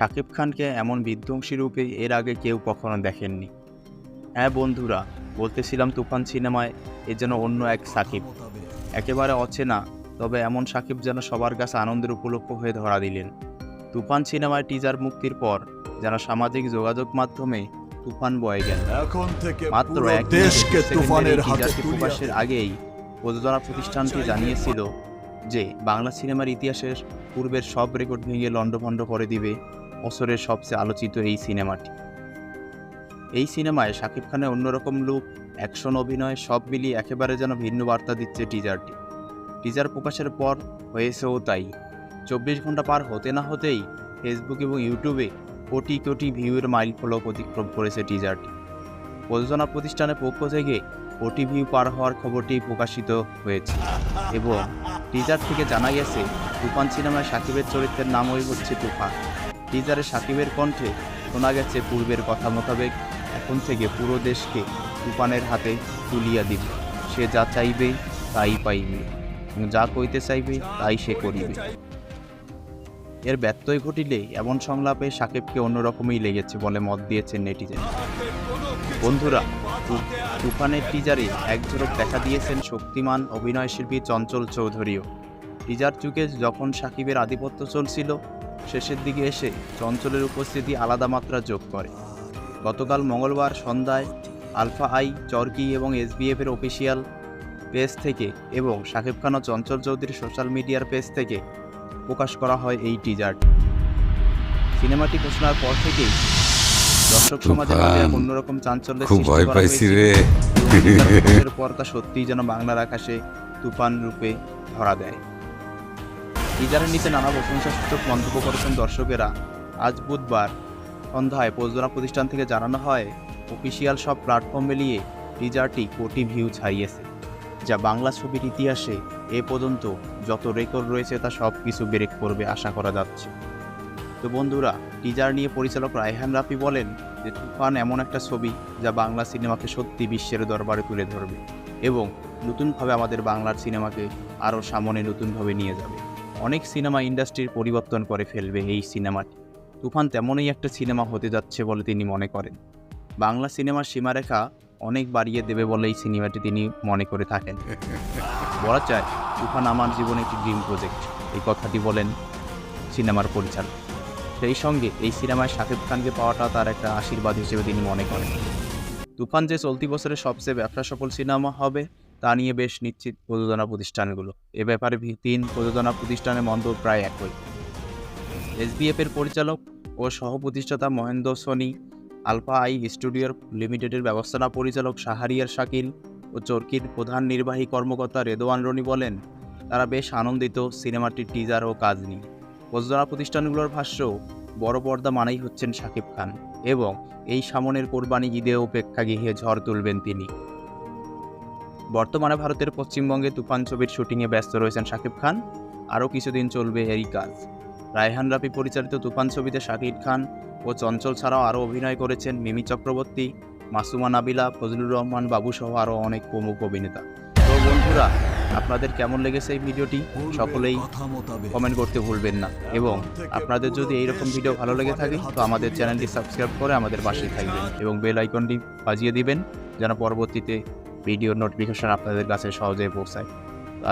শাকিব খানকে এমন বিধ্বংসী রূপে এর আগে কেউ কখনো দেখেননি। হ্যাঁ বন্ধুরা বলতেছিলাম তুফান সিনেমায় এ যেন অন্য এক সাকিব। একেবারে অচেনা তবে এমন সাকিব যেন সবার কাছে আনন্দের উপলক্ষ হয়ে ধরা দিলেন। তুফান সিনেমায় টিজার মুক্তির পর যেন সামাজিক যোগাযোগ মাধ্যমে তুফান বয়ে গেল। এখন থেকে মাত্র এক দেশকে তুফানের হাতে প্রকাশের আগেই প্রযোজনা প্রতিষ্ঠানটি জানিয়েছিল যে বাংলা সিনেমার ইতিহাসের পূর্বের সব রেকর্ড ভেঙে লণ্ডভণ্ড করে দিবে। বছরের সবচেয়ে আলোচিত এই সিনেমাটি। এই সিনেমায় শাকিব খানের অন্যরকম লুক অ্যাকশন অভিনয় সব মিলিয়ে একেবারে যেন ভিন্ন বার্তা দিচ্ছে টিজারটি টিজার প্রকাশের পর হয়েছেও তাই। চব্বিশ ঘণ্টা পার হতে না হতেই ফেসবুক এবং ইউটিউবে কোটি কোটি ভিউয়ের মাইল ফলক অতিক্রম করেছে টিজারটি প্রযোজনা প্রতিষ্ঠানের পক্ষ থেকে কোটি ভিউ পার হওয়ার খবরটি প্রকাশিত হয়েছে এবং টিজার থেকে জানা গেছে, তুফান সিনেমায় সাকিবের চরিত্রের নামই হচ্ছে তুফান। টিজারে সাকিবের কণ্ঠে শোনা গেছে পূর্বের কথা মোতাবেক, এখন থেকে পুরো দেশকে তুফানের হাতে তুলিয়া দিবে। সে যা চাইবে, তাই পাইবে। যা কইতে চাইবে, তাই সে করিবে। এর ব্যত্যয় ঘটিলে এমন সংলাপে সাকিবকে অন্যরকমই লেগেছে বলে মত দিয়েছেন নেটিজেন। বন্ধুরা তুফানের টিজারে এক দেখা দিয়েছেন শক্তিমান অভিনয়শিল্পী চঞ্চল চৌধুরীও। টিজার যুগে যখন সাকিবের আধিপত্য চলছিল শেষের দিকে এসে চঞ্চলের উপস্থিতি আলাদা মাত্রা যোগ করে। গতকাল মঙ্গলবার সন্ধ্যায় আলফা আই চরকি এবং এসবিএফ এর অফিসিয়াল পেজ থেকে এবং শাকিব খান ও চঞ্চল চৌধুরীর সোশ্যাল মিডিয়ার পেজ থেকে প্রকাশ করা হয় এই টিজারটি সিনেমাটি ঘোষণার পর থেকেই দর্শক তুফান, অন্যরকম চাঞ্চল্যের খুব ভয় করা পাইছি রে। পর তা সত্যিই যেন বাংলার আকাশে তুফান রূপে ধরা দেয়। টিজারের নিচে নানা প্রশংসাসূচক মন্তব্য করেছেন দর্শকেরা। আজ বুধবার সন্ধ্যায় প্রযোজনা প্রতিষ্ঠান থেকে জানানো হয়, অফিসিয়াল সব প্ল্যাটফর্ম মিলিয়ে টিজারটি কোটি ভিউ ছাড়িয়েছে, যা বাংলা ছবির ইতিহাসে এ পর্যন্ত যত রেকর্ড রয়েছে তা সব কিছু ব্রেক করবে আশা করা যাচ্ছে। তো বন্ধুরা, টিজার নিয়ে পরিচালক রায়হান রাফি বলেন যে, তুফান এমন একটা ছবি যা বাংলা সিনেমাকে সত্যি বিশ্বের দরবারে তুলে ধরবে এবং নতুনভাবে আমাদের বাংলার সিনেমাকে আরও সামনে নতুনভাবে নিয়ে যাবে। অনেক সিনেমা ইন্ডাস্ট্রির পরিবর্তন করে ফেলবে এই সিনেমাটি। তুফান তেমনই একটা সিনেমা হতে যাচ্ছে বলে তিনি মনে করেন। বাংলা সিনেমার সীমারেখা অনেক বাড়িয়ে দেবে বলে এই সিনেমাটি তিনি মনে করে থাকেন। বলা চায় তুফান আমার জীবনে একটি ড্রিম প্রজেক্ট এই কথাটি বলেন সিনেমার পরিচালক। সেই সঙ্গে এই সিনেমায় শাকিব খানকে পাওয়াটা তার একটা আশীর্বাদ হিসেবে তিনি মনে করেন। তুফান যে চলতি বছরের সবচেয়ে ব্যবসা সফল সিনেমা হবে তা নিয়ে বেশ নিশ্চিত প্রযোজনা প্রতিষ্ঠানগুলো। এ ব্যাপারে তিন প্রযোজনা প্রতিষ্ঠানের মন্তব্য প্রায় একই। এসবিএফ এর পরিচালক ও সহ প্রতিষ্ঠাতা মহেন্দ্র সোনি, আলফা আই স্টুডিওর লিমিটেডের ব্যবস্থাপনা পরিচালক শাহারিয়ার শাকিল ও চরকির প্রধান নির্বাহী কর্মকর্তা রেদওয়ান রনি বলেন, তারা বেশ আনন্দিত সিনেমাটির টিজার ও কাজ নিয়ে। প্রযোজনা প্রতিষ্ঠানগুলোর ভাষ্য, বড় পর্দা মানেই হচ্ছেন শাকিব খান এবং এই সামনের কোরবানি ঈদেও প্রেক্ষাগৃহে ঝড় তুলবেন তিনি। বর্তমানে ভারতের পশ্চিমবঙ্গে তুফান ছবির শুটিংয়ে ব্যস্ত রয়েছেন শাকিব খান। আরও কিছুদিন চলবে এই কাজ। রায়হান রাফি পরিচালিত তুফান ছবিতে শাকিব খান ও চঞ্চল ছাড়াও আরও অভিনয় করেছেন মিমি চক্রবর্তী মাসুমা নাবিলা ফজলুর রহমান বাবু সহ আরও অনেক প্রমুখ অভিনেতা। তো বন্ধুরা আপনাদের কেমন লেগেছে এই ভিডিওটি? সকলেই কমেন্ট করতে ভুলবেন না। এবং আপনাদের যদি এইরকম ভিডিও ভালো লেগে থাকে তো আমাদের চ্যানেলটি সাবস্ক্রাইব করে আমাদের পাশেই থাকবেন এবং বেল আইকনটি বাজিয়ে দিবেন যেন পরবর্তীতে ভিডিওর নোটিফিকেশন আপনাদের কাছে সহজেই পৌঁছায়।